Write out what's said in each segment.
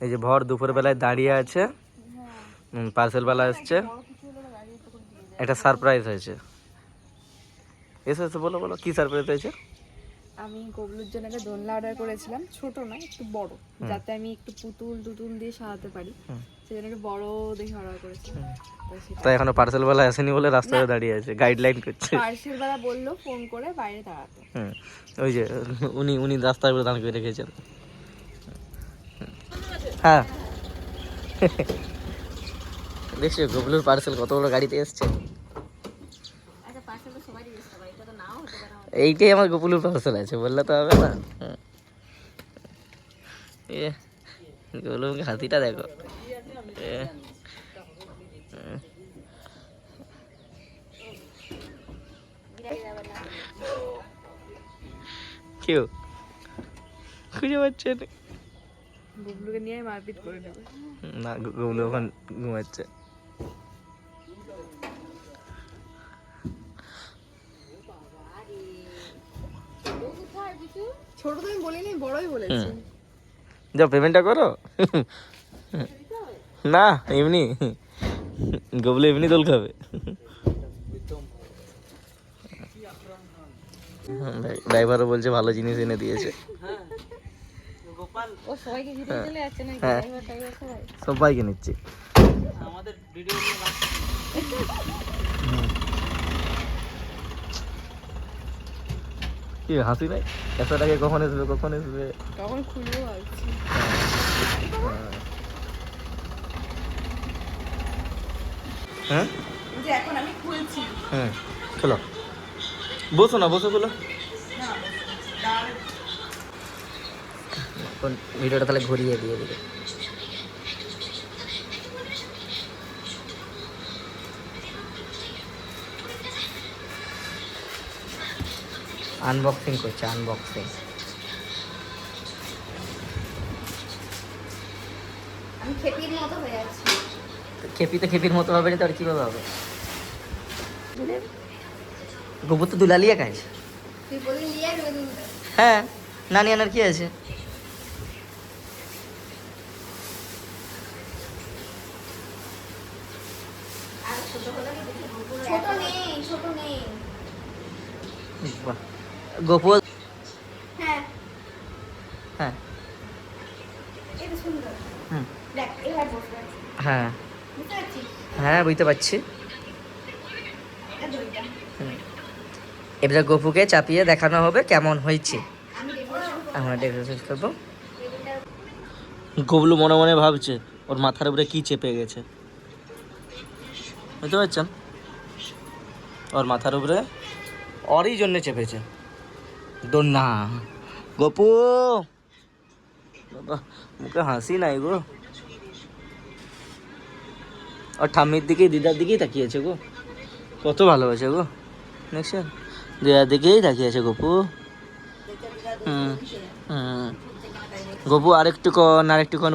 এই যে ভর দুপুর বেলায় দাঁড়িয়ে আছে। পার্সেল বেলা আসছে একটা সারপ্রাইজ হয়েছে। এসে এসে বলো বলো কি সারপ্রাইজ হয়েছে? আমি গবলুর জন্য একটা দোলনা অর্ডার করেছিলাম। ছোট না একটু বড়। যাতে আমি একটু পুতুল টুতুল দিয়ে সাজাতে পারি। সেজন্য একটু বড় দেখে অর্ডার করেছিলাম। তাই এখনও পার্সেল বেলা আসেনি বলে রাস্তায় দাঁড়িয়ে আছে গাইডলাইন করছে। পার্সেল বেলা বলল ফোন করে বাইরে দাঁড়াতে। হুম। ওই যে উনি উনি রাস্তার উপরে দাঁড় করে রেখেছেন। হ্যাঁ। দেখছ গবলুর পার্সেল কত বড় গাড়িতে এসছে? এইটাই আমার গপুলুর পার্সেল আছে বললে তো হবে না। হুম। গপুলুর হাতিটা দেখো। কেউ খুঁজে পাচ্ছে না গবলুকে নিয়ে মারপিট করে নেবে। না গবলু ওখান ঘুমাচ্ছে। ছোট তো বলিনি বড়ই বলেছি। যাও পেমেন্টটা করো। না এমনি। গবলু এমনি দোল খাবে। ড্রাইভারও বলছে ভালো জিনিস এনে দিয়েছে। ও সবাইকে ভিডিও চলে যাচ্ছে না হ্যাঁ। সবাই নিচ্ছি। কি হাসি নাই? টাকা কখন আসবে কখন আসবে তখন খুলবো ভাবছি। হ্যাঁ। যে এখন আমি খুলছি। হুম চলো বসো না বসো ভিডিওটা তাহলে ঘুরিয়ে দিয়ে দিবে। আনবক্সিং করছে আনবক্সিং খেপির মতো হয়ে যাচ্ছি খেপি তো খেপির মতো হবে না তো আর কীভাবে হবে? গোবর তো দুলালিয়া খাইছ তুই বলি নিয়ে নেবে হ্যাঁ নানি আনার কি আছে ছোট নেই ছোট নেই গোপুর হ্যাঁ। হ্যাঁ। হ্যাঁ। বুঝতে হ্যাঁ বুঝতে পারছি। হুম। এবারে গপুকে চাপিয়ে দেখানো হবে কেমন হয়েছে। আমরা ডেকোরেশন করব। গবলু মনে মনে ভাবছে ওর মাথার উপরে কি চেপে গেছে। বুঝতে পারছেন? ওর মাথার উপরে ওরই জন্য চেপেছে। দোন্না। গপু। মুখে হাসি নাই গো। আর ঠাম্মির দিকে, দিদার দিকেই তাকিয়েছে গো। কত ভালোবাসে গো। দেখছেন? দিদার দিকেই তাকিয়েছে গপু। হুম গপু আরেকটু কন আরেকটু কন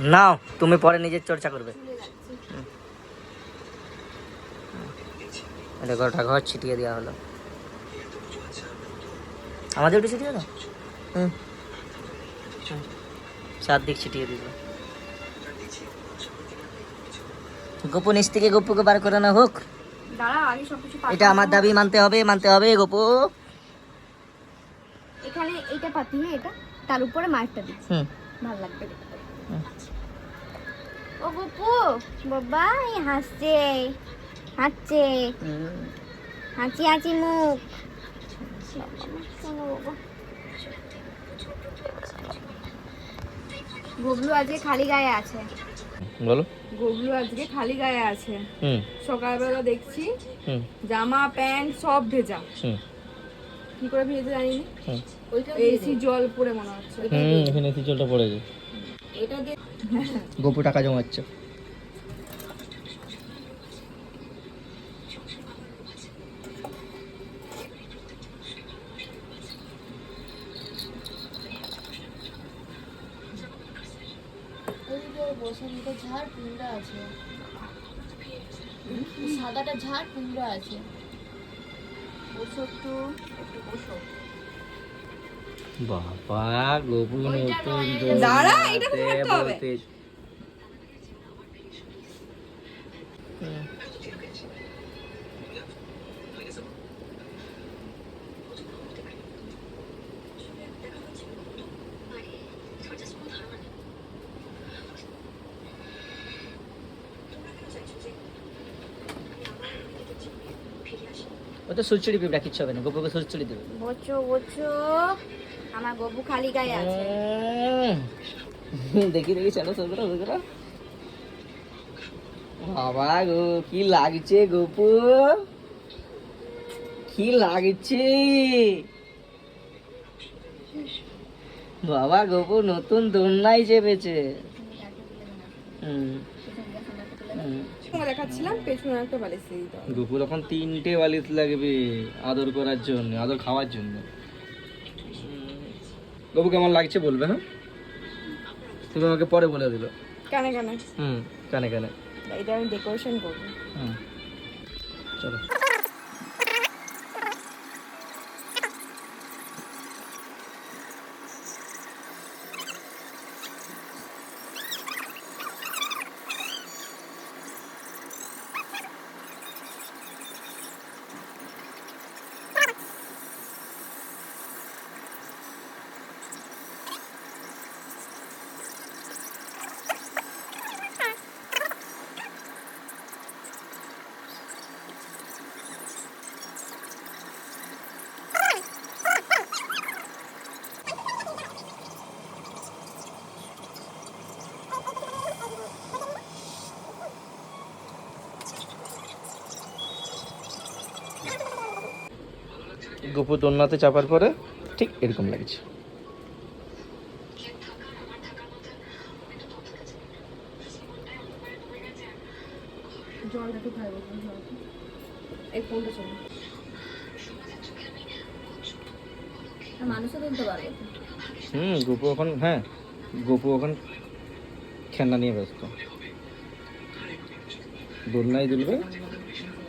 নাও, তুমি পরে নিজের চর্চা করবে। এটা গোটা ঘর ছিটিয়ে দেওয়া হলো। আমাদের ওটা ছিটিয়ে দাও। হুম। চারদিক ছিটিয়ে দিল। গোপু নিচ থেকে গপুকে বার করানো হোক। এটা আমার দাবি মানতে হবে মানতে হবে গপু। এখানে এটা পাতি এটা তার উপরে মাছটা দিচ্ছি। হুম। ভালো লাগবে। ও গোপু বাবা হাসছে। হুম। হাঁচি হাঁচি মুখ। গবলু আজকে খালি গায়ে আছে। বলো। গবলু আজকে খালি গায়ে আছে। হুম। সকালবেলা দেখছি জামা প্যান্ট সব ভেজা। কি করে ভেজে জানি না এসি জল পড়ে মনে হচ্ছে। এখানে জলটা পড়েছে এটা দিয়ে গপু টাকা জমাচ্ছে। যে বসন্ত ঝাড় কুমড়া আছে। সাদাটা ঝাড় কুমড়া আছে। বসো একটু একটু বসো বাবা গোপু নতুন দাঁড়া, এটা তো হবে। তো সুচুড়ি পিঁপড়া কিচ্ছু হবে না। গোপুকে সুচুড়ি দেবে। বচো বচো আমার খালি গায়ে আছে। দেখি দেখি চলো বাবা গো কি লাগছে গোপু? কি লাগছে? বাবা গোপু নতুন দোলনায় চেপেছে। হুম। হুম। দেখাচ্ছিলাম পেছনে একটা বালিশ দিয়ে দিতে হবে। দুপুর এখন তিনটে বালিশ লাগবে আদর করার জন্য আদর খাওয়ার জন্য। বাবু কেমন লাগছে বলবে হ্যাঁ? তুমি আমাকে পরে বলে দিল। কানে কানে। হুম কানে কানে। এটা আমি ডেকোরেশন করব। হুম চলো। গোপু দোলনাতে চাপার পরে ঠিক এরকম লাগছে। হুম গোপু এখন হ্যাঁ গোপু এখন খেলনা নিয়ে ব্যস্ত। দোলনায় দুলবে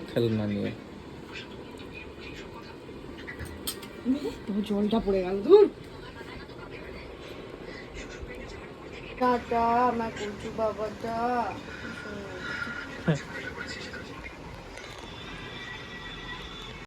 খেলনা নিয়ে। তবু জলটা পড়ে গেল দূর টাটা আমার কচু বাবাটা।